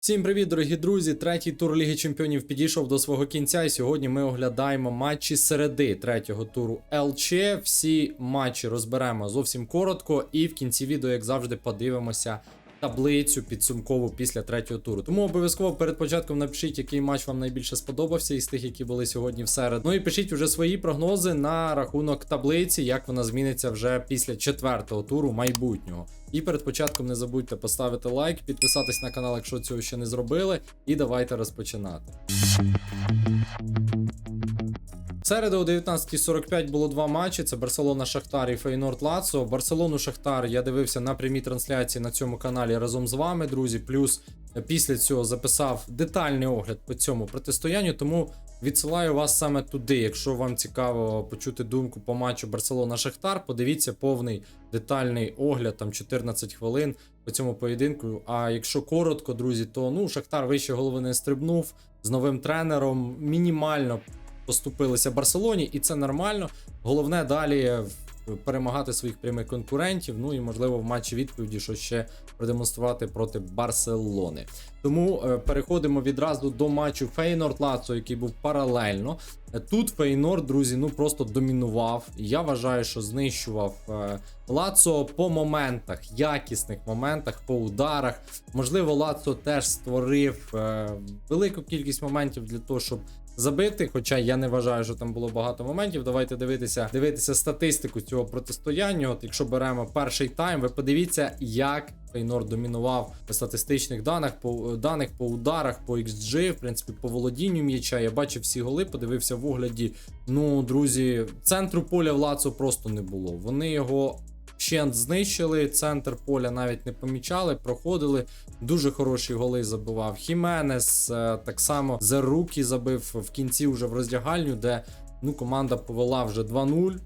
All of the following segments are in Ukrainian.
Всім привіт, дорогі друзі! Третій тур Ліги Чемпіонів підійшов до свого кінця, і сьогодні ми оглядаємо матчі середи третього туру ЛЧ. Всі матчі розберемо зовсім коротко, і в кінці відео, як завжди, подивимося таблицю підсумкову після третього туру. Тому обов'язково перед початком напишіть, який матч вам найбільше сподобався із тих, які були сьогодні в середу. Ну і пишіть вже свої прогнози на рахунок таблиці, як вона зміниться вже після четвертого туру майбутнього. І перед початком не забудьте поставити лайк, підписатись на канал, якщо цього ще не зробили, і давайте розпочинати. Середу о 19.45 було два матчі: це Барселона Шахтар і Фейнорд Лацо. Барселону Шахтар я дивився на прямій трансляції на цьому каналі разом з вами, друзі. Плюс після цього записав детальний огляд по цьому протистоянню. Тому відсилаю вас саме туди. Якщо вам цікаво почути думку по матчу Барселона Шахтар, подивіться повний детальний огляд, там 14 хвилин по цьому поєдинку. А якщо коротко, друзі, то ну Шахтар вище голови не стрибнув з новим тренером. Мінімально поступилися Барселоні, і це нормально. Головне далі перемагати своїх прямих конкурентів. Ну і можливо в матчі відповіді що ще продемонструвати проти Барселони. Тому е, переходимо відразу до матчу Фейнорд Лацо, який був паралельно. Тут Фейнорд, друзі, ну просто домінував. Я вважаю, що знищував е, Лацо по моментах, якісних моментах, по ударах. Можливо, Лацо теж створив е, велику кількість моментів для того, щоб забити. Хоча я не вважаю, що там було багато моментів. Давайте дивитися, дивитися статистику цього протистояння. От якщо беремо перший тайм, ви подивіться, як Фейнор домінував по статистичних даних, по даних по ударах, по XG, в принципі, по володінню м'яча. Я бачив всі голи, подивився в огляді. Ну, друзі, центру поля в Лацо просто не було. Вони його. Щент знищили, центр поля навіть не помічали, проходили. Дуже хороші голи забивав. Хіменес е, так само за руки забив в кінці вже в роздягальню, де ну, команда повела вже 2-0.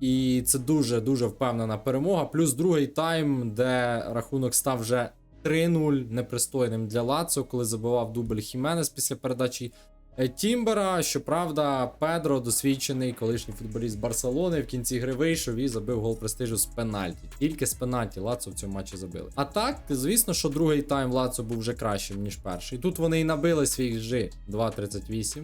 І це дуже дуже впевнена перемога. Плюс другий тайм, де рахунок став вже 3-0 непристойним для Лацо, коли забивав дубль Хіменес після передачі Тімбера. Щоправда, Педро, досвідчений колишній футболіст Барселони, в кінці гри вийшов і забив гол престижу з пенальті. Тільки з пенальті Лацо в цьому матчі забили. А так, звісно, що другий тайм Лацо був вже кращим, ніж перший. Тут вони і набили свій G 2.38.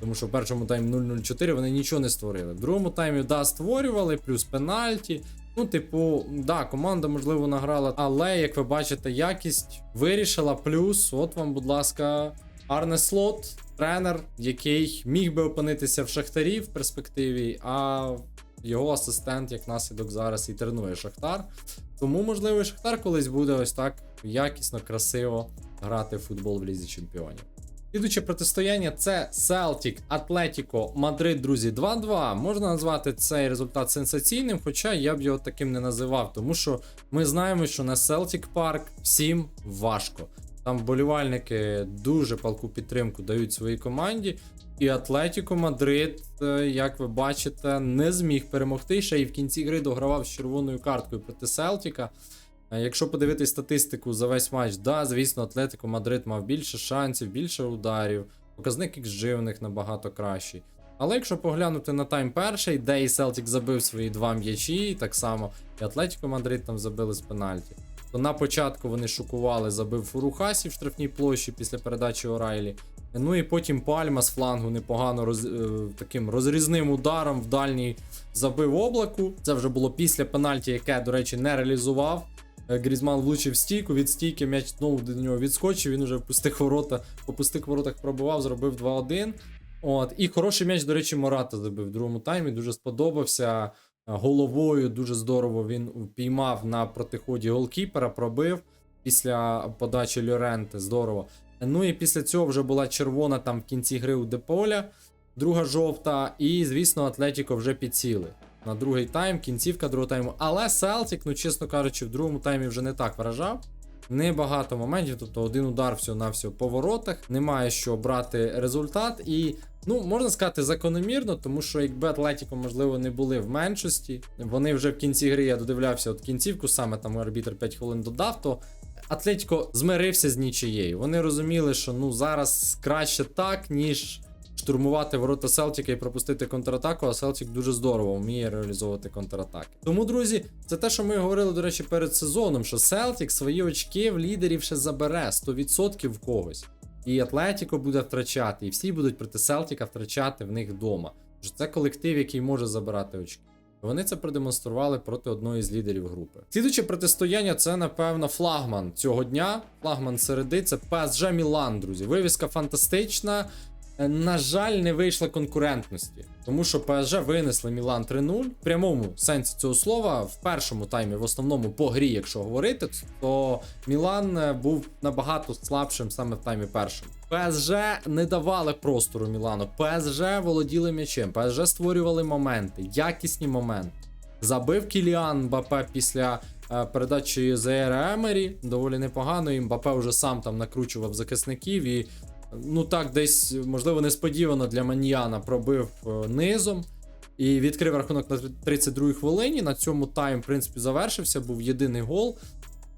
Тому що в першому таймі 0-0-4 вони нічого не створили. В другому таймі да, створювали, плюс пенальті. Ну, типу, да, команда, можливо, награла, але, як ви бачите, якість вирішила. Плюс, от вам, будь ласка, Арне Слот, тренер, який міг би опинитися в Шахтарі в перспективі, а його асистент, як наслідок, зараз і тренує Шахтар. Тому, можливо, Шахтар колись буде ось так якісно, красиво грати в футбол в Лізі Чемпіонів. Слідуче протистояння це Селтік Атлетіко Мадрид, друзі, 2-2. Можна назвати цей результат сенсаційним, хоча я б його таким не називав, тому що ми знаємо, що на Селтік Парк всім важко. Там вболівальники дуже палку підтримку дають своїй команді. І Атлетіко Мадрид, е, як ви бачите, не зміг перемогти. Ще й в кінці гри догравав з червоною карткою проти Селтіка. Е, Якщо подивитись статистику за весь матч, да, звісно, Атлетико Мадрид мав більше шансів, більше ударів. Показник XG у них набагато кращий. Але якщо поглянути на тайм перший, де і Селтік забив свої два м'ячі, так само і Атлетико Мадрид там забили з пенальті. То на початку вони шокували, забив Фурухасі в штрафній площі після передачі Орайлі. Ну і потім Пальма з флангу непогано роз, е, таким розрізним ударом в дальній забив облаку. Це вже було після пенальті, яке, до речі, не реалізував. Е, Грізман влучив стійку, від стійки м'яч знову до нього відскочив. Він уже в пустих ворота, по пустих воротах пробував, зробив 2-1. От. І хороший м'яч, до речі, Мората забив в другому таймі. Дуже сподобався. Головою дуже здорово він впіймав на протиході голкіпера, пробив після подачі Льоренте. Здорово. Ну і після цього вже була червона там в кінці гри у Деполя, друга жовта. І, звісно, Атлетіко вже підсіли на другий тайм, кінцівка другого тайму. Але Селтік, ну чесно кажучи, в другому таймі вже не так вражав. Небагато моментів, тобто один удар всього-навсього по воротах. Немає що брати результат. І, ну, можна сказати, закономірно, тому що якби Атлетіко, можливо, не були в меншості, вони вже в кінці гри, я додивлявся от кінцівку, саме там арбітр 5 хвилин додав, то Атлетіко змирився з нічиєю. Вони розуміли, що ну зараз краще так, ніж штурмувати ворота Селтіка і пропустити контратаку, а Селтік дуже здорово вміє реалізовувати контратаки. Тому, друзі, це те, що ми говорили, до речі, перед сезоном, що Селтік свої очки в лідерів ще забере 100% в когось. І Атлетіко буде втрачати, і всі будуть проти Селтіка втрачати в них вдома. Це колектив, який може забирати очки. Вони це продемонстрували проти одної з лідерів групи. Слідуче протистояння це, напевно, флагман цього дня. Флагман середи це PSG Мілан, друзі. Вивіска фантастична. Е, На жаль, не вийшла конкурентності, тому що PSG винесли Мілан 3-0. В прямому сенсі цього слова, в першому таймі, в основному по грі, якщо говорити, то Мілан е, був набагато слабшим саме в таймі першому. ПСЖ не давали простору Мілану. ПСЖ володіли м'ячем, ПСЖ створювали моменти, якісні моменти. Забив Кіліан Мбапе після е, передачі Зеєра Емері. Доволі непогано. І Мбапе вже сам там накручував захисників і. Ну так, десь, можливо, несподівано для Маньяна пробив е, низом і відкрив рахунок на 32-й хвилині. На цьому тайм, в принципі, завершився, був єдиний гол.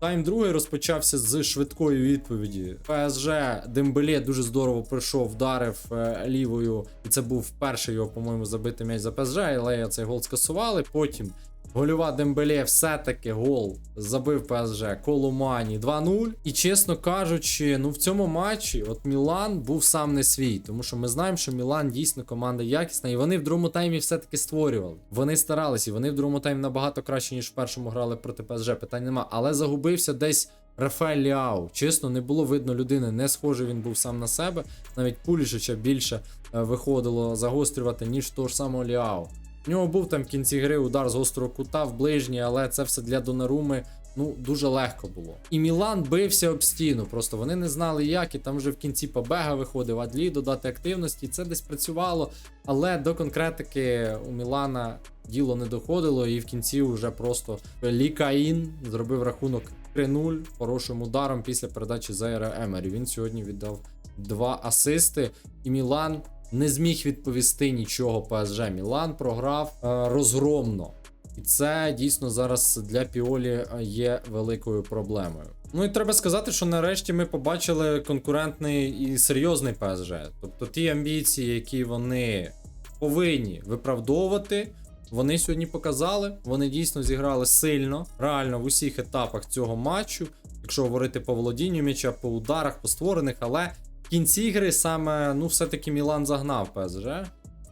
Тайм другий розпочався з швидкої відповіді. ПСЖ Дембелє дуже здорово пройшов, вдарив е, лівою, і це був перший його, по-моєму, забитий м'яч за ПСЖ, але цей гол скасували. Потім гольова Дембелє все-таки гол забив ПСЖ Коломані 2-0. І чесно кажучи, ну в цьому матчі от Мілан був сам не свій, тому що ми знаємо, що Мілан дійсно команда якісна, і вони в другому таймі все-таки створювали. Вони старалися, і вони в другому таймі набагато краще, ніж в першому грали проти ПСЖ. Питань нема. Але загубився десь. Рафаель Ліау, чесно, не було видно людини, не схожий він був сам на себе. Навіть Пулішича більше е, виходило загострювати, ніж того ж самого Ліау. У нього був там в кінці гри удар з гострого кута в ближній, але це все для Донаруми ну дуже легко було. І Мілан бився об стіну. Просто вони не знали, як, і там вже в кінці Побега виходив Адлі додати активності. Це десь працювало. Але до конкретики у Мілана діло не доходило, і в кінці вже просто Лікаїн зробив рахунок 3-0 хорошим ударом після передачі Зайра Емері. Він сьогодні віддав два асисти, і Мілан не зміг відповісти нічого ПСЖ. Мілан програв е, розгромно. І це дійсно зараз для Піолі е, є великою проблемою. Ну і треба сказати, що нарешті ми побачили конкурентний і серйозний ПСЖ. Тобто ті амбіції, які вони повинні виправдовувати, вони сьогодні показали. Вони дійсно зіграли сильно, реально в усіх етапах цього матчу. Якщо говорити по володінню м'яча, по ударах, по створених, але кінці гри саме, ну, все-таки Мілан загнав ПСЖ.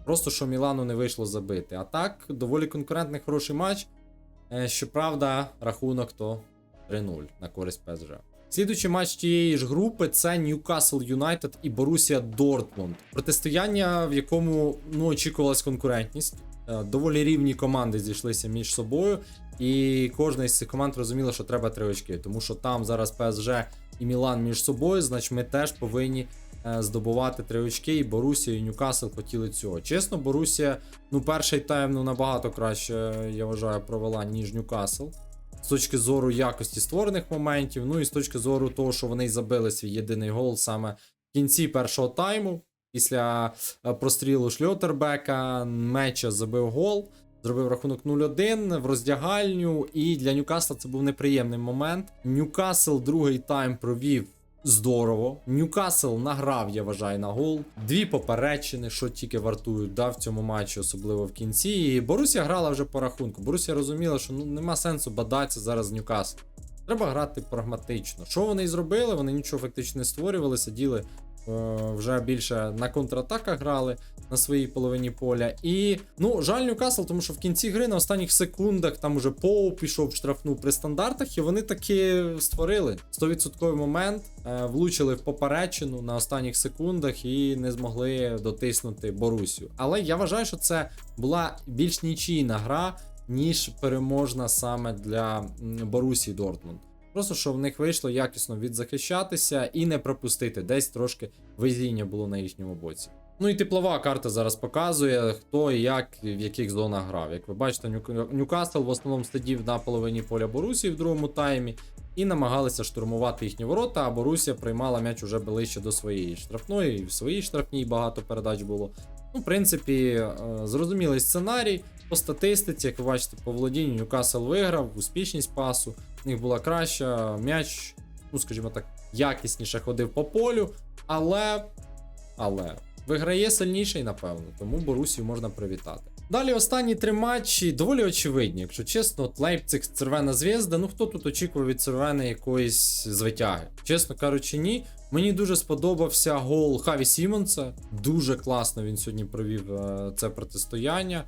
Просто що Мілану не вийшло забити. А так, доволі конкурентний хороший матч. Е, Щоправда, рахунок то 3-0 на користь ПСЖ. Слідуючий матч тієї ж групи це Ньюкасл Юнайтед і Борусія Дортмунд. Протистояння, в якому ну, очікувалась конкурентність. Е, Доволі рівні команди зійшлися між собою, і кожна із цих команд розуміла, що треба три очки, тому що там зараз ПСЖ і Мілан між собою, значить ми теж повинні е, здобувати три очки, і Борусія і Ньюкасл хотіли цього. Чесно, Борусія, ну, перший тайм ну, набагато краще, я вважаю, провела, ніж Ньюкасл. З точки зору якості створених моментів, ну і з точки зору того, що вони забили свій єдиний гол саме в кінці першого тайму. Після е, прострілу Шльотербека Меча забив гол, зробив рахунок 0-1 в роздягальню. І для Ньюкасла це був неприємний момент. Ньюкасл другий тайм провів здорово. Ньюкасл награв, я вважаю, на гол. Дві поперечини, що тільки вартують да, в цьому матчі, особливо в кінці. І Борусія грала вже по рахунку. Борусія розуміла, що ну нема сенсу бадатися зараз з Ньюкаслом. Треба грати прагматично. Що вони і зробили? Вони нічого фактично не створювали, сиділи вже більше на контратаках грали на своїй половині поля. І ну, жаль Ньюкасл, тому що в кінці гри на останніх секундах там уже Поу пішов в штрафну при стандартах, і вони таки створили 100% момент, е, влучили в поперечину на останніх секундах і не змогли дотиснути Борусю. Але я вважаю, що це була більш нічийна гра. Ніж переможна саме для Борусі Дортмунд. Просто що в них вийшло якісно відзахищатися і не пропустити. Десь трошки везіння було на їхньому боці. Ну і теплова карта зараз показує, хто і як в яких зонах грав. Як ви бачите, Ньюкасл в основному сидів на половині поля Борусі в другому таймі і намагалися штурмувати їхні ворота, а Борусія приймала м'яч уже ближче до своєї штрафної, і в своїй штрафній багато передач було. Ну, в принципі, е, зрозумілий сценарій. По статистиці, як ви бачите, по володінню Ньюкасл виграв, успішність пасу, в них була краща, м'яч, ну скажімо так, якісніше ходив по полю, але. Але виграє сильніший, напевно, тому Борусію можна привітати. Далі останні три матчі доволі очевидні, якщо чесно, от Лейпциг, Червена Звізда. Ну хто тут очікував від Червеної якоїсь звитяги? Чесно кажучи, ні. Мені дуже сподобався гол Хаві Сімонса. Дуже класно він сьогодні провів е, це протистояння.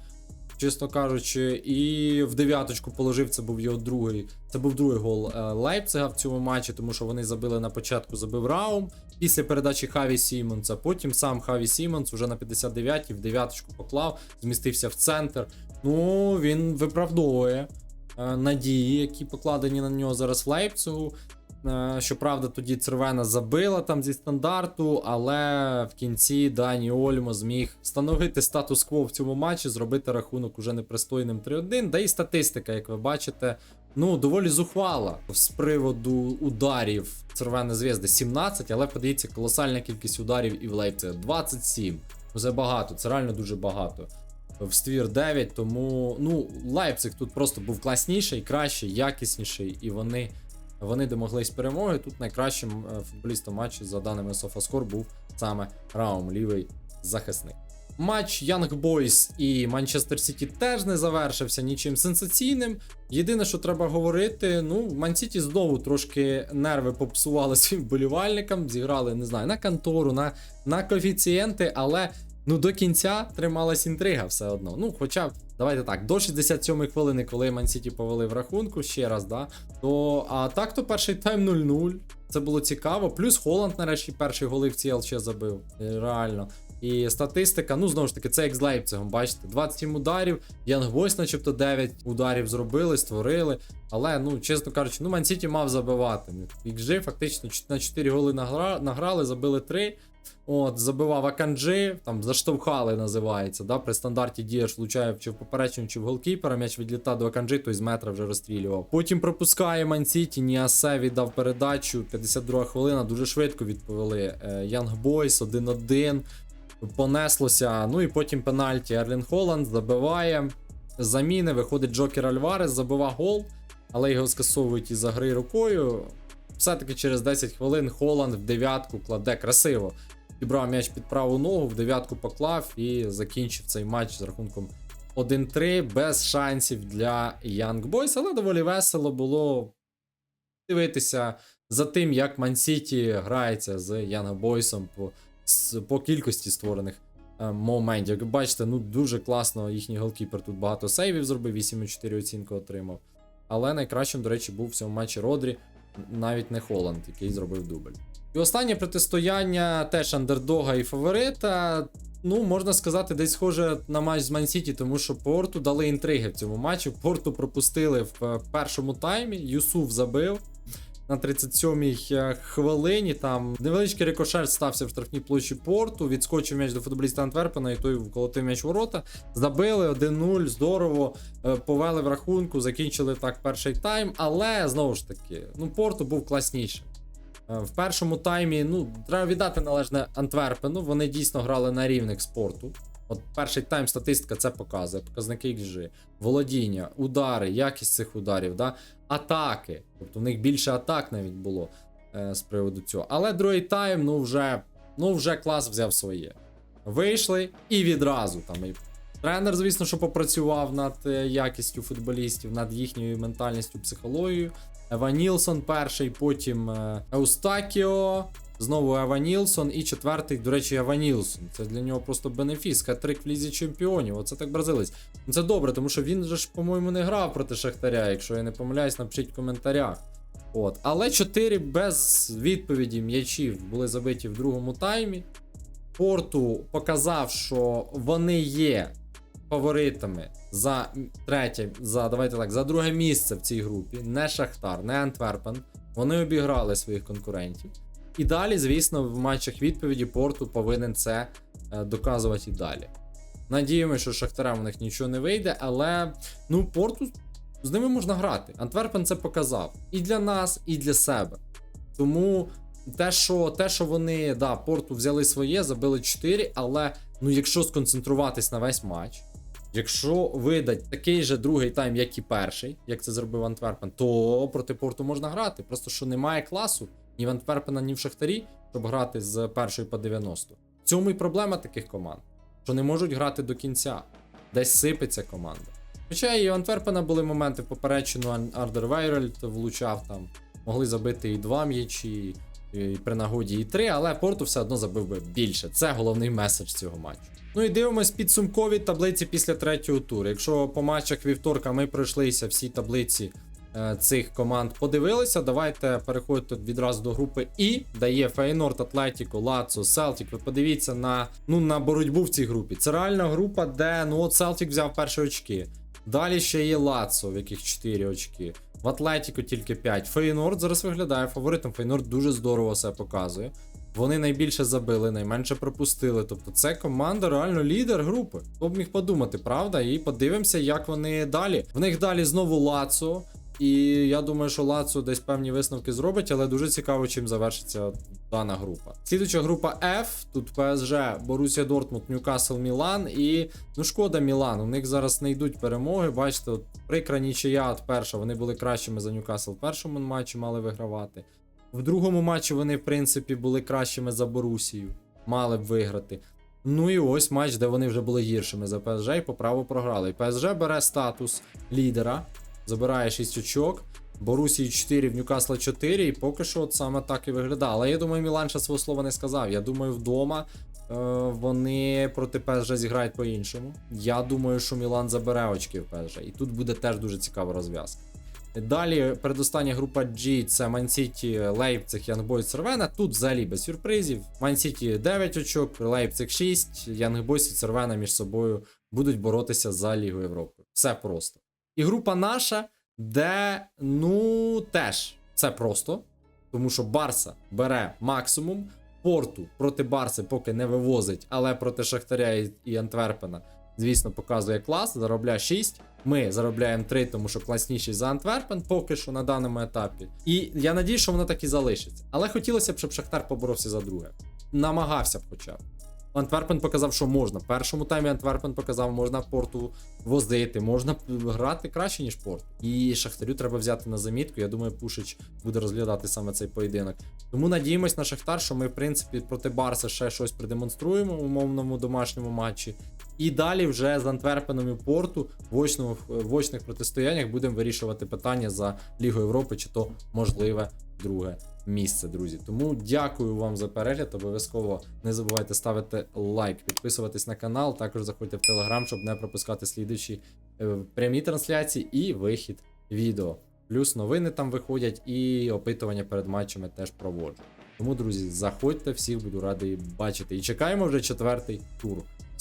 Чесно кажучи, і в дев'яточку положив. Це був його другий. Це був другий гол е, Лейпцига в цьому матчі, тому що вони забили на початку, забив Раум. Після передачі Хаві Сімонса. Потім сам Хаві Сімонс уже на 59-й в дев'яточку поклав, змістився в центр. Ну, він виправдовує е, надії, які покладені на нього зараз в Лейпцигу. Е, Щоправда, тоді Цервена забила там зі стандарту, але в кінці Дані Ольмо зміг встановити статус-кво в цьому матчі, зробити рахунок уже непристойним 3-1. Да і статистика, як ви бачите, ну доволі зухвала з приводу ударів Цервеної зв'язди 17, але подивіться, колосальна кількість ударів і в Лейпцига 27. Ну, Це багато, це реально дуже багато. В ствір 9, тому ну, Лейпциг тут просто був класніший, кращий, якісніший, і вони вони домоглись перемоги. Тут найкращим е, футболістом матчу, за даними Софаскор, був саме Раум, лівий захисник. Матч Young Boys і Манчестер Сіті теж не завершився нічим сенсаційним. Єдине, що треба говорити, ну, Ман Сіті знову трошки нерви попсували своїм вболівальникам, зіграли, не знаю, на контору, на, на коефіцієнти, але ну до кінця трималась інтрига все одно. Ну, хоча, давайте так, до 67-ї хвилини, коли Ман Сіті повели в рахунку, ще раз, да, то а так то перший тайм 0-0. Це було цікаво. Плюс Холланд нарешті перший голи в цій ЛЧ забив. Е, Реально. І статистика, ну знову ж таки, це як з Лейпцигом, бачите, 27 ударів, Янг Бойс начебто 9 ударів зробили, створили. Але, ну, чесно кажучи, ну Ман Сіті мав забивати. XG фактично на 4 голи награ... награли, забили 3. От, забивав Аканджи, там заштовхали, називається. Да? При стандарті дієш влучає чи в поперечину, чи в голкіпера, м'яч відлітав до Аканджи, той з метра вже розстрілював. Потім пропускає Мансіті, Ніасе віддав передачу. 52 хвилина, дуже швидко відповіли. Янг Бойс 1-1. Понеслося. Ну і потім пенальті. Ерлін Холланд забиває. Заміни, виходить Джокер Альварес, забива гол, але його скасовують із-за гри рукою. Все-таки через 10 хвилин Холланд в дев'ятку кладе красиво. Підбрав м'яч під праву ногу, в дев'ятку поклав і закінчив цей матч з рахунком 1-3 без шансів для Young Boys, але доволі весело було дивитися за тим, як Ман-Сіті грається з Young Boys по, по кількості створених е, моментів. Як бачите, ну дуже класно їхній голкіпер тут багато сейвів зробив, 8,4 оцінку отримав. Але найкращим, до речі, був в цьому матчі Родрі, навіть не Холланд, який зробив дубль. І останнє протистояння теж андердога і фаворита. Ну, можна сказати, десь схоже на матч з Ман-Сіті, тому що Порту дали інтриги в цьому матчі. Порту пропустили в е, першому таймі. Юсуф забив на 37-й е, хвилині. Там невеличкий рикошет стався в штрафній площі Порту. Відскочив м'яч до футболіста Антверпена, і той вколотив м'яч ворота. Забили 1-0, здорово. е, Повели в рахунку, закінчили так перший тайм. Але знову ж таки, ну Порту був класніший. Е, В першому таймі, ну, треба віддати належне Антверпену. Вони дійсно грали на рівних спорту. От перший тайм статистика це показує. Показники XG, володіння, удари, якість цих ударів, да? атаки. Тобто в них більше атак навіть було е, з приводу цього. Але другий тайм, ну вже, ну вже клас взяв своє. Вийшли і відразу там. І тренер, звісно, що попрацював над е, якістю футболістів, над їхньою ментальністю, психологією. Ева Нілсон перший, потім е, Еустакіо, знову Ева Нілсон і четвертий, до речі, Ева Нілсон. Це для нього просто бенефіс, хет-трик в лізі чемпіонів. Оце так бразилець. Ну, Це добре, тому що він же ж, по-моєму, не грав проти Шахтаря. Якщо я не помиляюсь, напишіть в коментарях. От. Але 4 без відповіді м'ячів були забиті в другому таймі. Порту показав, що вони є фаворитами за третє, за давайте так, за друге місце в цій групі. Не Шахтар, не Антверпен. Вони обіграли своїх конкурентів. І далі, звісно, в матчах відповіді Порту повинен це е, доказувати і далі. Надіємося, що Шахтарем у них нічого не вийде, але ну, Порту з ними можна грати. Антверпен це показав і для нас, і для себе. Тому те, що те, що вони да, Порту взяли своє, забили 4, але ну, якщо сконцентруватись на весь матч, якщо видать такий же другий тайм, як і перший, як це зробив Антверпен, то проти Порту можна грати. Просто що немає класу ні в Антверпена, ні в Шахтарі, щоб грати з першої по 90. В цьому і проблема таких команд, що не можуть грати до кінця. Десь сипеться команда. Хоча і у Антверпена були моменти поперечину Ардер Вейрельд влучав там, могли забити і два м'ячі, при нагоді і три, але Порту все одно забив би більше. Це головний меседж цього матчу. Ну і дивимось підсумкові таблиці після третього туру. Якщо по матчах вівторка ми пройшлися всі таблиці е, цих команд, подивилися, давайте переходити відразу до групи І, де є Фейнорд, Атлетіко, Лацо, Селтік. Ви подивіться на, ну, на боротьбу в цій групі. Це реальна група, де ну от Селтік взяв перші очки. Далі ще є Лацо, в яких 4 очки. В Атлетіко тільки 5. Фейнорд зараз виглядає фаворитом. Фейнорд дуже здорово себе показує. Вони найбільше забили, найменше пропустили. Тобто це команда реально лідер групи. Хто б міг подумати, правда? І подивимося, як вони далі. В них далі знову Лацо. І я думаю, що Лацо десь певні висновки зробить, але дуже цікаво, чим завершиться дана група. Слідуюча група F. Тут ПСЖ, Борусія Дортмунд, Ньюкасл, Мілан. І ну шкода Мілан. У них зараз не йдуть перемоги. Бачите, от прикра нічия от перша. Вони були кращими за Ньюкасл в першому матчі, мали вигравати. В другому матчі вони, в принципі, були кращими за Борусію, мали б виграти. Ну і ось матч, де вони вже були гіршими за ПСЖ і по праву програли. І ПСЖ бере статус лідера, забирає 6 очок. Борусії 4, в Ньюкасла 4, і поки що от саме так і виглядає. Але я думаю, Мілан ще свого слова не сказав. Я думаю, вдома е, вони проти ПСЖ зіграють по-іншому. Я думаю, що Мілан забере очки в ПСЖ. І тут буде теж дуже цікава розв'язка. Далі передостання група G це Мансіті, Лейпциг, Янгбойс, Сервена. Тут взагалі без сюрпризів. Мансіті 9 очок, Лейпциг 6, Янгбойс і Сервена між собою будуть боротися за Лігу Європи. Все просто. І група наша, де ну теж все просто. Тому що Барса бере максимум. Порту проти Барси поки не вивозить, але проти Шахтаря і- Антверпена, звісно, показує клас, заробляє 6. Ми заробляємо 3, тому що класніший за Антверпен поки що на даному етапі. І я надію, що воно так і залишиться. Але хотілося б, щоб Шахтар поборовся за друге. Намагався б хоча б. Антверпен показав, що можна. В першому таймі Антверпен показав, можна порту возити, можна грати краще, ніж порт. І Шахтарю треба взяти на замітку. Я думаю, Пушич буде розглядати саме цей поєдинок. Тому надіємось на Шахтар, що ми, в принципі, проти Барса ще щось продемонструємо в умовному домашньому матчі. І далі вже з Антверпеном і Порту в очному, в очних протистояннях будемо вирішувати питання за Лігу Європи, чи то можливе друге місце, друзі. Тому дякую вам за перегляд. Обов'язково не забувайте ставити лайк, підписуватись на канал. Також заходьте в Телеграм, щоб не пропускати слідуючі е, прямі трансляції і вихід відео. Плюс новини там виходять, і опитування перед матчами теж проводжу. Тому, друзі, заходьте, всіх буду радий бачити. І чекаємо вже четвертий тур.